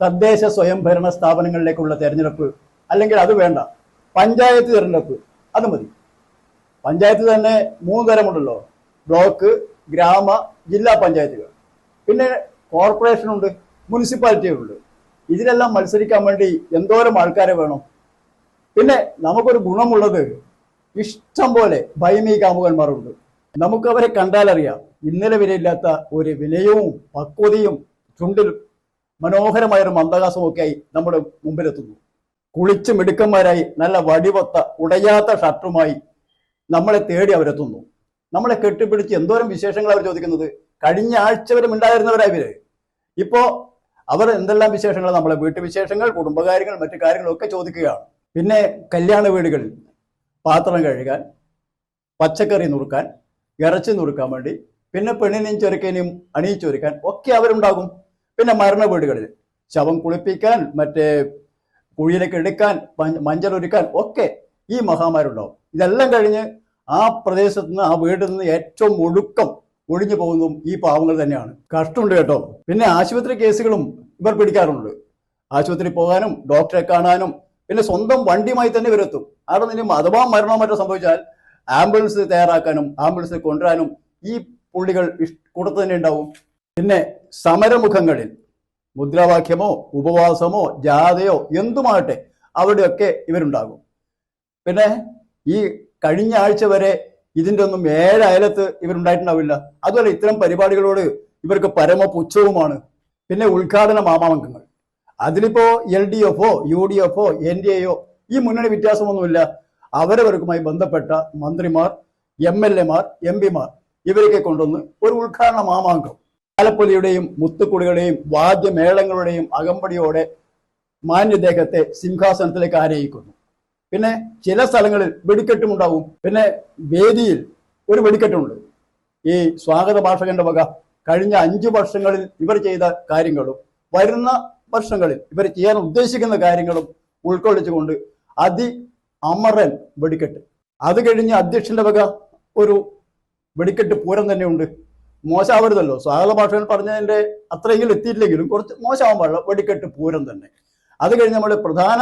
തദ്ദേശ സ്വയംഭരണ സ്ഥാപനങ്ങളിലേക്കുള്ള തെരഞ്ഞെടുപ്പ് അല്ലെങ്കിൽ അത് വേണ്ട പഞ്ചായത്ത് തിരഞ്ഞെടുപ്പ് അത് മതി. പഞ്ചായത്ത് തന്നെ മൂന്ന് തരമുണ്ടല്ലോ. ബ്ലോക്ക് ഗ്രാമ ജില്ലാ പഞ്ചായത്തുകൾ. പിന്നെ കോർപ്പറേഷൻ ഉണ്ട് മുനിസിപ്പാലിറ്റികളുണ്ട് ഇതിലെല്ലാം മത്സരിക്കാൻ വേണ്ടി എന്തോരം ആൾക്കാരെ വേണം? പിന്നെ നമുക്കൊരു ഗുണമുള്ളത് ഇഷ്ടം പോലെ ഭയമീ കാമുകന്മാരുണ്ട്. നമുക്കവരെ കണ്ടാലറിയാം ഇന്നലെ വരെ ഇല്ലാത്ത ഒരു വിനയവും പക്വതയും ചുണ്ടിൽ മനോഹരമായ ഒരു മന്ദഹാസമൊക്കെയായി നമ്മുടെ മുമ്പിലെത്തുന്നു. കുളിച്ച് മിടുക്കന്മാരായി നല്ല വടിവത്ത ഉടയാത്ത ഷർട്ടുമായി നമ്മളെ തേടി അവരെത്തുന്നു. നമ്മളെ കെട്ടിപ്പിടിച്ച് എന്തോരം വിശേഷങ്ങൾ അവർ ചോദിക്കുന്നത്? കഴിഞ്ഞ ആഴ്ച വരെ ഉണ്ടായിരുന്നവരായി ഇവർ. ഇപ്പോ അവർ എന്തെല്ലാം വിശേഷങ്ങൾ? നമ്മളെ വീട്ടുവിശേഷങ്ങൾ കുടുംബകാര്യങ്ങൾ മറ്റു കാര്യങ്ങളൊക്കെ ചോദിക്കുകയാണ്. പിന്നെ കല്യാണ വീടുകളിൽ പാത്രം കഴുകാൻ പച്ചക്കറി നുറുക്കാൻ ഇറച്ചി നുറുക്കാൻ വേണ്ടി പിന്നെ പെണ്ണിനെയും ചെറുക്കനെയും അണിയിച്ചൊരുക്കാൻ ഒക്കെ അവരുണ്ടാകും. പിന്നെ മരണ വീടുകളിൽ. ശവം കുളിപ്പിക്കാൻ മറ്റേ കുഴിയിലേക്ക് എടുക്കാൻ മഞ്ചളൊരുക്കാൻ ഒക്കെ ഈ മഹാമാരുണ്ടാവും ഇതെല്ലാം കഴിഞ്ഞ് ആ പ്രദേശത്ത് നിന്ന് ആ വീട്ടിൽ നിന്ന് ഏറ്റവും ഒടുക്കം ഒഴിഞ്ഞു പോകുന്നതും ഈ പാവങ്ങൾ തന്നെയാണ്. കഷ്ടമുണ്ട് കേട്ടോ. പിന്നെ ആശുപത്രി കേസുകളും ഇവർ പിടിക്കാറുണ്ട്. ആശുപത്രി പോകാനും ഡോക്ടറെ കാണാനും പിന്നെ സ്വന്തം വണ്ടിയുമായി തന്നെ ഇവരെത്തും. അവിടെ നിന്ന് അഥവാ മരണമോ മറ്റോ സംഭവിച്ചാൽ ആംബുലൻസ് തയ്യാറാക്കാനും ആംബുലൻസ് കൊണ്ടുവരാനും ഈ പുള്ളികൾ കൂട്ടത്ത് തന്നെ ഉണ്ടാവും. പിന്നെ സമരമുഖങ്ങളിൽ മുദ്രാവാക്യമോ ഉപവാസമോ ജാഥയോ എന്തുമാകട്ടെ അവിടെയൊക്കെ ഇവരുണ്ടാകും. പിന്നെ ഈ കഴിഞ്ഞ ആഴ്ച വരെ ഇതിന്റെ ഒന്നും ഏഴ് ഇവരുണ്ടായിട്ടുണ്ടാവില്ല. അതുപോലെ ഇത്തരം പരിപാടികളോട് ഇവർക്ക് പരമ പുച്ഛവുമാണ് പിന്നെ ഉദ്ഘാടന മാമാങ്കങ്ങൾ. അതിലിപ്പോ എൽ ഡി എഫോ യു ഡി എഫോ എൻ ഡി എയോ ഈ മുന്നണി വ്യത്യാസമൊന്നുമില്ല. അവരവർക്കുമായി ബന്ധപ്പെട്ട മന്ത്രിമാർ എം എൽ എമാർ എം പിമാർ ഇവരൊക്കെ കൊണ്ടുവന്ന് ഒരു ഉദ്ഘാടന മാമാങ്കം ആലപ്പൊലിയുടെയും മുത്തുക്കുടികളുടെയും വാദ്യമേളങ്ങളുടെയും അകമ്പടിയോടെ മാന്യദേഹത്തെ സിംഹാസനത്തിലേക്ക് ആരയിക്കുന്നു പിന്നെ ചില സ്ഥലങ്ങളിൽ വെടിക്കെട്ടും ഉണ്ടാവും പിന്നെ വേദിയിൽ ഒരു വെടിക്കെട്ടുണ്ട്. ഈ സ്വാഗത ഭാഷകന്റെ വക കഴിഞ്ഞ അഞ്ചു വർഷങ്ങളിൽ ഇവർ ചെയ്ത കാര്യങ്ങളും വരുന്ന വർഷങ്ങളിൽ ഇവർ ചെയ്യാൻ ഉദ്ദേശിക്കുന്ന കാര്യങ്ങളും ഉൾക്കൊള്ളിച്ചുകൊണ്ട് അതി അമരൻ വെടിക്കെട്ട്. അത് കഴിഞ്ഞ് അധ്യക്ഷന്റെ വക ഒരു വെടിക്കെട്ട് പൂരം തന്നെയുണ്ട്. മോശമാവരുതല്ലോ. സ്വാഗത ഭാഷയിൽ പറഞ്ഞതിന്റെ അത്രയെങ്കിലും എത്തിയിട്ടില്ലെങ്കിലും കുറച്ച് മോശമാവാൻ പാടില്ല വെടിക്കെട്ട് പൂരം തന്നെ. അത് കഴിഞ്ഞ് നമ്മൾ പ്രധാന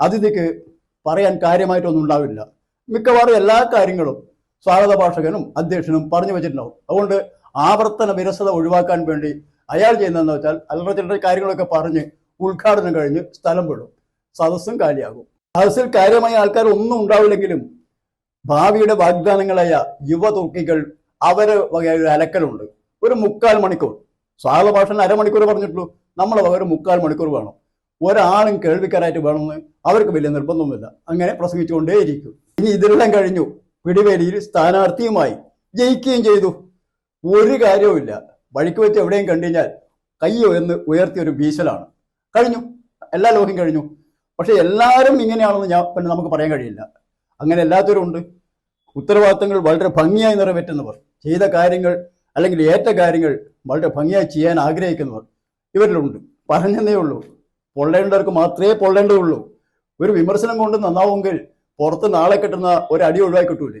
അതിഥിക്ക് പറയാൻ കാര്യമായിട്ടൊന്നും ഉണ്ടാവില്ല. മിക്കവാറും എല്ലാ കാര്യങ്ങളും സ്വാഗത ഭാഷകനും അധ്യക്ഷനും പറഞ്ഞു വെച്ചിട്ടുണ്ടാവും. അതുകൊണ്ട് ആവർത്തന വിരസത ഒഴിവാക്കാൻ വേണ്ടി അയാൾ ചെയ്യുന്നതെന്ന് വെച്ചാൽ അല്ലറ കാര്യങ്ങളൊക്കെ പറഞ്ഞ് ഉദ്ഘാടനം കഴിഞ്ഞ് സ്ഥലം വിടും. സദസ്സും കാലിയാകും. സദസ്സിൽ കാര്യമായ ആൾക്കാർ ഒന്നും ഉണ്ടാവില്ലെങ്കിലും ഭാവിയുടെ വാഗ്ദാനങ്ങളായ യുവതുർക്കികൾ അവർ അലക്കലുണ്ട്. ഒരു മുക്കാൽ മണിക്കൂർ. സ്വാഗത ഭാഷ അരമണിക്കൂർ പറഞ്ഞിട്ടുള്ളൂ. നമ്മൾ ഒരു മുക്കാൽ മണിക്കൂർ വേണം. ഒരാളും കേൾവിക്കാരായിട്ട് വേണമെന്ന് അവർക്ക് വലിയ നിർബന്ധമൊന്നുമില്ല. അങ്ങനെ പ്രസംഗിച്ചുകൊണ്ടേയിരിക്കും. ഇനി ഇതെല്ലാം കഴിഞ്ഞു. പിടിവേലിയിൽ സ്ഥാനാർത്ഥിയുമായി ജയിക്കുകയും ചെയ്തു. ഒരു കാര്യവുമില്ല വഴിക്ക് വെച്ച് എവിടെയും കണ്ടു കഴിഞ്ഞാൽ കൈ ഉയർന്ന് ഉയർത്തിയ ഒരു ഭീഷലാണ്. കഴിഞ്ഞു. എല്ലാ ലോകം കഴിഞ്ഞു. പക്ഷെ എല്ലാവരും ഇങ്ങനെയാണെന്ന് ഞാൻ പിന്നെ നമുക്ക് പറയാൻ കഴിയില്ല. അങ്ങനെ എല്ലാത്തവരും ഉണ്ട്. ഉത്തരവാദിത്തങ്ങൾ വളരെ ഭംഗിയായി നിറവേറ്റുന്നവർ. ചെയ്ത കാര്യങ്ങൾ അല്ലെങ്കിൽ ഏറ്റ കാര്യങ്ങൾ വളരെ ഭംഗിയായി ചെയ്യാൻ ആഗ്രഹിക്കുന്നവർ ഇവരിലുണ്ട്. പറഞ്ഞതേ ഉള്ളൂ. പൊള്ളേണ്ടവർക്ക് മാത്രമേ പൊള്ളേണ്ടതുള്ളൂ. ഒരു വിമർശനം കൊണ്ട് നന്നാവുമെങ്കിൽ പുറത്ത് നാളെ കിട്ടുന്ന ഒരു അടി ഒഴിവായി കിട്ടൂലേ?